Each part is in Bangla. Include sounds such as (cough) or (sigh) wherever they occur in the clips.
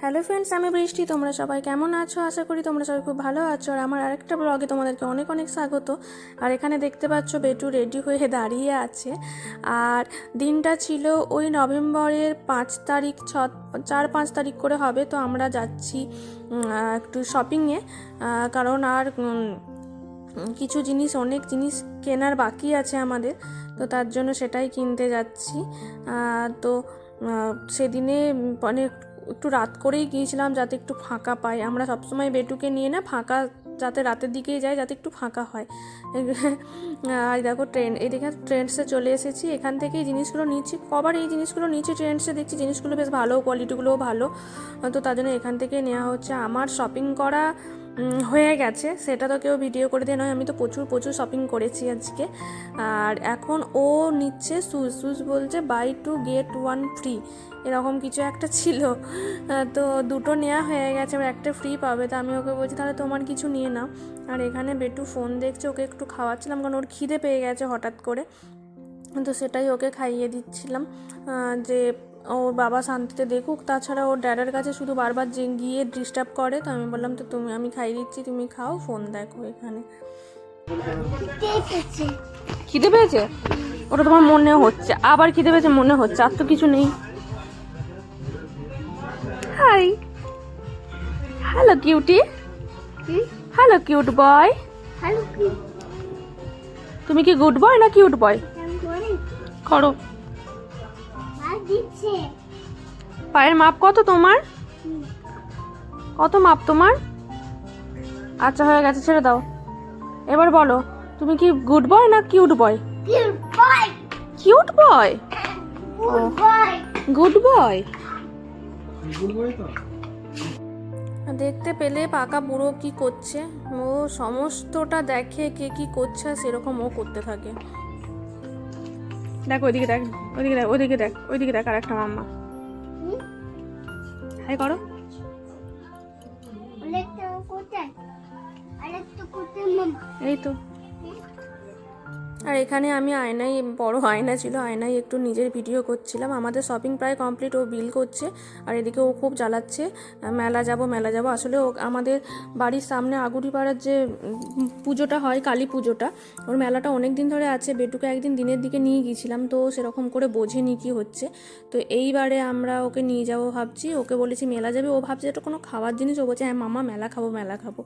হ্যালো ফ্রেন্ডস আমি বৃষ্টি। তোমরা সবাই কেমন আছো? আশা করি তোমরা সবাই খুব ভালো আছো। আর আমার আরেকটা ব্লগে তোমাদেরকে অনেক অনেক স্বাগত। আর এখানে দেখতে পাচ্ছ বেটু রেডি হয়ে দাঁড়িয়ে আছে। আর দিনটা ছিল ওই নভেম্বরের পাঁচ তারিখ, ছ, চার, পাঁচ তারিখ করে হবে। তো আমরা যাচ্ছি একটু শপিংয়ে কারণ আর কিছু জিনিস, অনেক জিনিস কেনার বাকি আছে আমাদের। তো তার জন্য সেটাই কিনতে যাচ্ছি। তো সেদিনে মানে একটু রাত করেই গিয়েছিলাম যাতে একটু ফাঁকা পাই। আমরা সবসময় বেটুকে নিয়ে না ফাঁকা, যাতে রাতের দিকেই যায় যাতে একটু ফাঁকা হয়। (laughs) আর দেখো ট্রেন এদিকে ট্রেন্ডসে চলে এসেছি। এখান থেকেই জিনিসগুলো নিচ্ছি। কবার এই জিনিসগুলো নিচ্ছি ট্রেন্ডসে দেখছি জিনিসগুলো বেশ ভালো কোয়ালিটিগুলোও ভালো। তো তার জন্য এখান থেকে নেওয়া হচ্ছে। আমার শপিং করা হয়ে গেছে। সেটা তো কেউ ভিডিও করে দিয়ে নয়। আমি তো প্রচুর প্রচুর শপিং করেছি আজকে। আর এখন ও নিচ্ছে সুজ সুজ বলছে buy two get one free এরকম কিছু একটা ছিল। তো দুটো নেওয়া হয়ে গেছে, এবার একটা ফ্রি পাবে। তো আমি ওকে বলছি, তাহলে তোমার কিছু নিয়ে নাও। আর এখানে বেটু ফোন দেখছে, ওকে একটু খাওয়াচ্ছিলাম, কারণ ওর খিদে পেয়ে গেছে হঠাৎ করে। তো সেটাই ওকে খাইয়ে দিচ্ছিলাম যে ওর বাবা শান্তিতে দেখুক তাছাড়া ওর ড্যাডার কাছে শুধু বারবার যে গিয়ে ডিস্টার্ব করে তো আমি বললাম তো তুমি আমি খাইয়ে দিচ্ছি তুমি খাও ফোন দেখো এখানে। খিদে পেয়েছে? ওটা তোমার মনে হচ্ছে আবার খিদে পেয়েছে মনে হচ্ছে আর তো কিছু নেই। Hi hello cutie hello cute boy hello তুমি কি গুড বয় না কিউট বয় করো। পায়ের মাপ কত তোমার? কত মাপ তোমার? আচ্ছা হয়ে গেছে ছেড়ে দাও। এবার বলো তুমি কি গুড বয় না cute boy? Cute boy. Good boy. দেখতে পেলে পাকা বুড়ো কি করছে? ও সমস্তটা দেখে কে কি করছে সেরকম ও করতে থাকে। দেখ ওইদিকে দেখ ওইদিকে দেখ ওইদিকে দেখ ওইদিকে দেখ আর একটা মাম্মা। হাই করো। এই তো। আর এখানে আমি আয়নায়, বড় আয়না ছিল, আয়নায় একটু নিজের ভিডিও করছিলাম। আমাদের শপিং প্রায় কমপ্লিট, ও বিল করছে, আর এদিকে ও খুব জ্বালাচ্ছে। মেলা যাব মেলা যাব। আসলে ও, আমাদের বাড়ির সামনে আগুরিপাড়ার যে পুজোটা হয়, কালী পুজোটা, ওর মেলাটা অনেক দিন ধরে আছে। বেটুকে একদিন দিনের দিকে নিয়ে গিয়েছিলাম, তো সেরকম করে বোঝেনি কি হচ্ছে। তো এইবারে আমরা ওকে নিয়ে যাব ভাবছি। ওকে বলেছি, মেলা যাবে? ও ভাবছে, এটা কোনো খাওয়ার জিনিস? ও বলছে হ্যাঁ মামা, মেলা খাব মেলা খাব।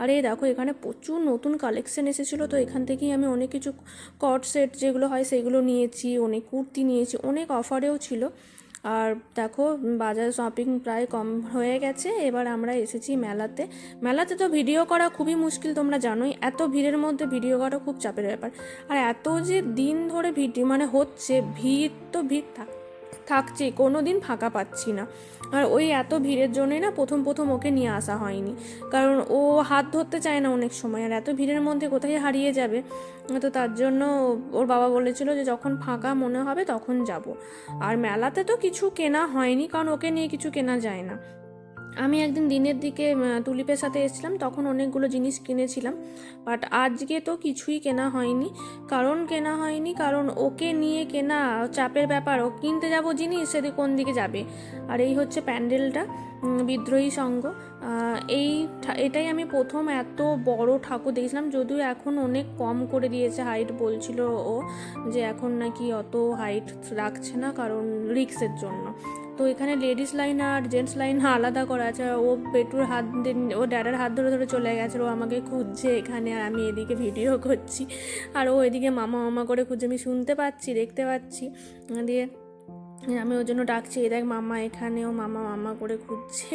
আর এই দেখো, এখানে প্রচুর নতুন কালেকশন এসেছিল, তো এখান থেকেই আমি অনেক কিছু কট সেট যেগুলো হয় সেগুলো নিয়েছি, অনেক কুর্তি নিয়েছি, অনেক অফারেও ছিল। আর দেখো, বাজার শপিং প্রায় কম হয়ে গেছে। এবার আমরা এসেছি মেলাতে। মেলাতে তো ভিডিও করা খুবই মুশকিল, তোমরা জানোই। এত ভিড়ের মধ্যে ভিডিও করা খুব চাপের ব্যাপার। আর এত যে দিন ধরে ভিডিও মানে হচ্ছে, ভিড় তো ভিড় থাক থাকছে কোনো দিন ফাঁকা পাচ্ছি না। আর ওই এত ভিড়ের জন্যই না প্রথম প্রথম ওকে নিয়ে আসা হয়নি। কারণ ও হাত ধরতে চায় না অনেক সময়, আর এত ভিড়ের মধ্যে কোথায় হারিয়ে যাবে? তো তার জন্য ওর বাবা বলেছিল যে যখন ফাঁকা মনে হবে তখন যাব। আর মেলাতে তো কিছু কেনা হয়নি, কারণ ওকে নিয়ে কিছু কেনা যায় না। আমি একদিন দিনের দিকে তুলিপের সাথে এসেছিলাম, তখন অনেকগুলো জিনিস কিনেছিলাম। বাট আজকে তো কিছুই কেনা হয়নি। কারণ কেনা হয়নি, কারণ ওকে নিয়ে কেনা চাপের ব্যাপার। ও কিনতে যাব জিনিস, সেদিকে কোন দিকে যাবে? আর এই হচ্ছে প্যান্ডেলটা। বিদ্রোহী সংঘ এই এটাই আমি প্রথম এত বড় ঠাকুর দেখেছিলাম, যদিও এখন অনেক কম করে দিয়েছে হাইট বলছিল ও, যে এখন নাকি অত হাইট রাখছে না কারণ রিক্সের জন্য। তো এখানে লেডিস লাইন আর জেন্টস লাইন আলাদা করা আছে। ও পেটুর হাত ও ড্যাডার হাত ধরে ধরে চলে গেছে, ও আমাকে খুঁজছে এখানে আর আমি এদিকে ভিডিও করছি। আর ও এদিকে মামা মামা করে খুঁজছে, আমি শুনতে পাচ্ছি, দেখতে পাচ্ছি। দিয়ে আমি ওর জন্য ডাকছি এ দেখ মামা এখানেও মামা মামা করে খুঁজছে।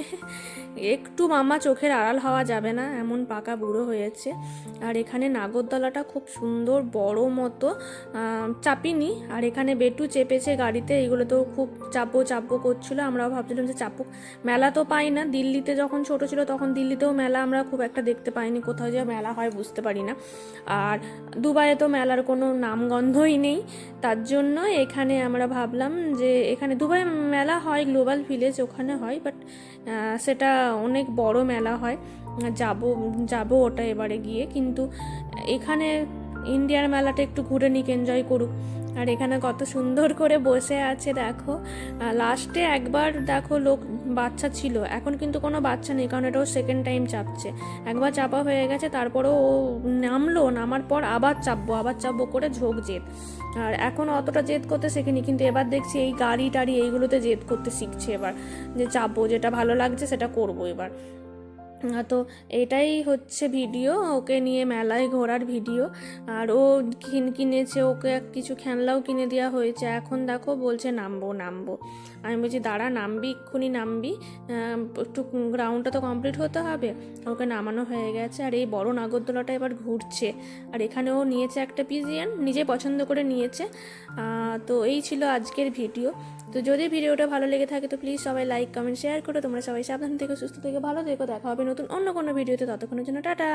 একটু মামা চোখের আড়াল হওয়া যাবে না, এমন পাকা বুড়ো হয়েছে। আর এখানে নাগরদোলাটা খুব সুন্দর, বড় মতো চাপিনি। আর এখানে বেটু চেপেছে গাড়িতে এগুলো তো খুব চাপো চাপো করছিল। আমরাও ভাবছিলাম যে চাপুক। মেলা তো পাই না, দিল্লিতে যখন ছোট ছিল তখন দিল্লিতেও মেলা আমরা খুব একটা দেখতে পাইনি, কোথাও যে মেলা হয় বুঝতে পারি না। আর দুবাইয়ে তো মেলার কোনো নামগন্ধই নেই, তার জন্য এখানে আমরা ভাবলাম যে এখানে দুবাই মেলা হয় গ্লোবাল ভিলেজ ওখানে হয় বাট সেটা অনেক বড় মেলা হয়। যাব যাব ওটা এবারে গিয়ে। কিন্তু এখানে ইন্ডিয়ার মেলাটা একটু ঘুরে নিক এনজয় করুক। আর এখানে কত সুন্দর করে বসে আছে, দেখো। লাস্টে একবার, দেখো, লোক, বাচ্চা ছিল। এখন কিন্তু কোনো বাচ্চা নেই, কারণ এটাও সেকেন্ড টাইম চাপছে। একবার চাপা হয়ে গেছে, তারপরেও ও নামলো, নামার পর আবার চাপবো আবার চাপবো করে ঝোঁক জেদ। আর এখন অতটা জেদ করতে শেখেনি, কিন্তু এবার দেখছি এই গাড়ি টাড়ি এইগুলোতে জেদ করতে শিখছে এবার। যে চাপবো, যেটা ভালো লাগছে সেটা করব এবার। তো এটাই হচ্ছে ভিডিও, ওকে নিয়ে মেলায় ঘোরার ভিডিও। আর ও কিন, কিনেছে, ওকে কিছু খেলনাও কিনে দেওয়া হয়েছে। এখন দেখো বলছে নামবো নামবো। আমি বলছি, দাঁড়া, নামবি, এক্ষুনি নামবি। একটু গ্রাউন্ডটা তো কমপ্লিট হতে হবে। ওকে নামানো হয়ে গেছে। আর এই বড় নাগরদোলাটা এবার ঘুরছে। আর এখানে ও নিয়েছে একটা পিজিয়ান, নিজে পছন্দ করে নিয়েছে। তো এই ছিল আজকের ভিডিও। তো যদি ভিডিওটা ভালো লেগে থাকে, তো প্লিজ সবাই লাইক কমেন্ট শেয়ার করো। তোমরা সবাই সাবধান থেকে, সুস্থ থেকে, ভালো থেকো। দেখা হবে নতুন অন্য কোনো ভিডিওতে ততক্ষণের জন্য টাটা।